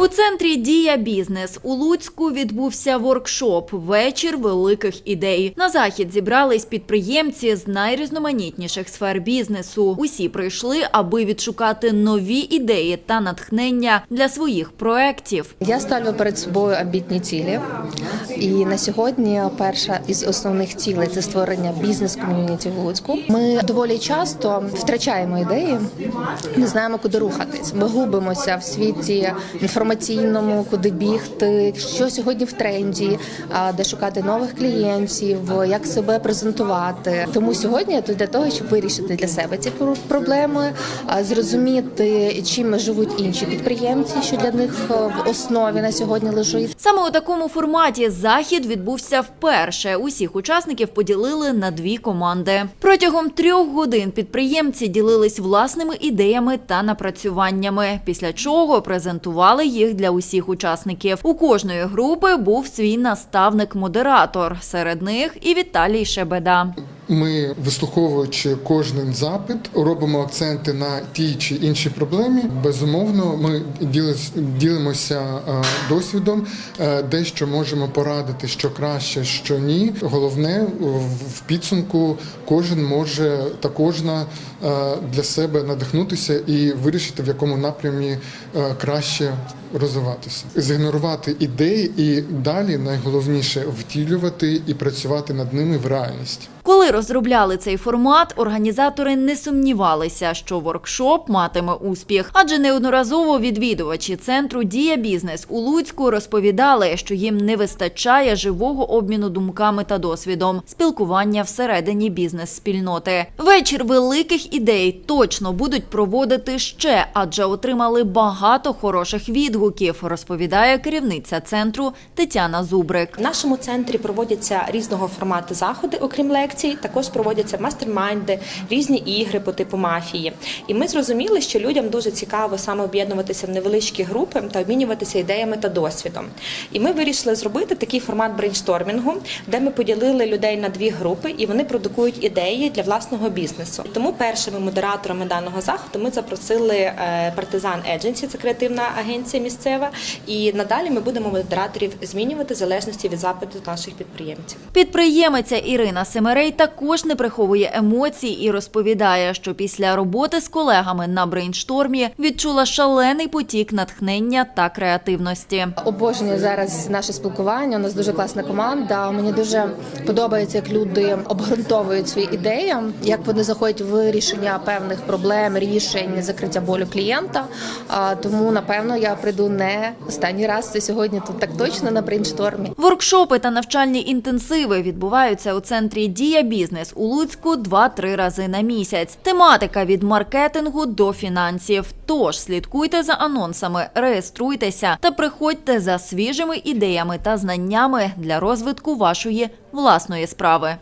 У центрі Дія бізнес у Луцьку відбувся воркшоп Вечір великих ідей. На захід зібрались підприємці з найрізноманітніших сфер бізнесу. Усі прийшли, аби відшукати нові ідеї та натхнення для своїх проєктів. Я ставлю перед собою амбітні цілі, і на сьогодні перша із основних цілей це створення бізнес-ком'юніті в Луцьку. Ми доволі часто втрачаємо ідеї, не знаємо, куди рухатись. Ми губимося в світі інформаційному, куди бігти, що сьогодні в тренді, де шукати нових клієнтів, як себе презентувати. Тому сьогодні я тут для того, щоб вирішити для себе ці пр- проблеми, зрозуміти, чим живуть інші підприємці, що для них е, в основі на сьогодні лежить. Саме у такому форматі захід відбувся вперше. Усіх учасників поділили на дві команди. Протягом трьох годин підприємці ділились власними ідеями та напрацюваннями, після чого презентували їх для усіх учасників. У кожної групи був свій наставник-модератор. Серед них і Віталій Шебеда. Ми, вислуховуючи кожен запит, робимо акценти на тій чи іншій проблемі. Безумовно, ми ділимося е, досвідом, е, дещо можемо порадити, що краще, що ні. Головне в- підсумку кожен може та кожна е, для себе надихнутися і вирішити, в якому напрямі краще розвиватися, зігнорувати ідеї і далі найголовніше втілювати і працювати над ними в реальність. Коли розробляли цей формат, організатори не сумнівалися, що воркшоп матиме успіх, адже неодноразово відвідувачі центру Дія бізнес у Луцьку розповідали, що їм не вистачає живого обміну думками та досвідом, спілкування всередині бізнес-спільноти. Вечір великих ідей точно будуть проводити ще, адже отримали багато хороших відгуків, розповідає керівниця центру Тетяна Зубрик. В нашому центрі проводяться різного формату заходи, окрім лекцій. Також проводяться мастер-майнди, різні ігри по типу мафії. І ми зрозуміли, що людям дуже цікаво саме об'єднуватися в невеличкі групи та обмінюватися ідеями та досвідом. І ми вирішили зробити такий формат брейнштормінгу, де ми поділили людей на дві групи, і вони продукують ідеї для власного бізнесу. Тому першими модераторами даного заходу ми запросили е, партизан Едженсі, це креативна агенція місцева. І надалі ми будемо модераторів змінювати в залежності від запиту наших підприємців. Підприємиця Ірина Семерей також не приховує емоцій і розповідає, що після роботи з колегами на брейнштормі відчула шалений потік натхнення та креативності. Обожнюю зараз наше спілкування. У нас дуже класна команда. Мені дуже подобається, як люди обґрунтовують свої ідеї, як вони заходять в вирішення певних проблем, рішень, закриття болю клієнта. Тому напевно я прийду не останній раз. Це сьогодні тут так точно на брейнштормі. Воркшопи та навчальні інтенсиви відбуваються у центрі Дія бізнес у Луцьку 2-3 рази на місяць. Тематика від маркетингу до фінансів. Тож слідкуйте за анонсами, реєструйтеся та приходьте за свіжими ідеями та знаннями для розвитку вашої власної справи.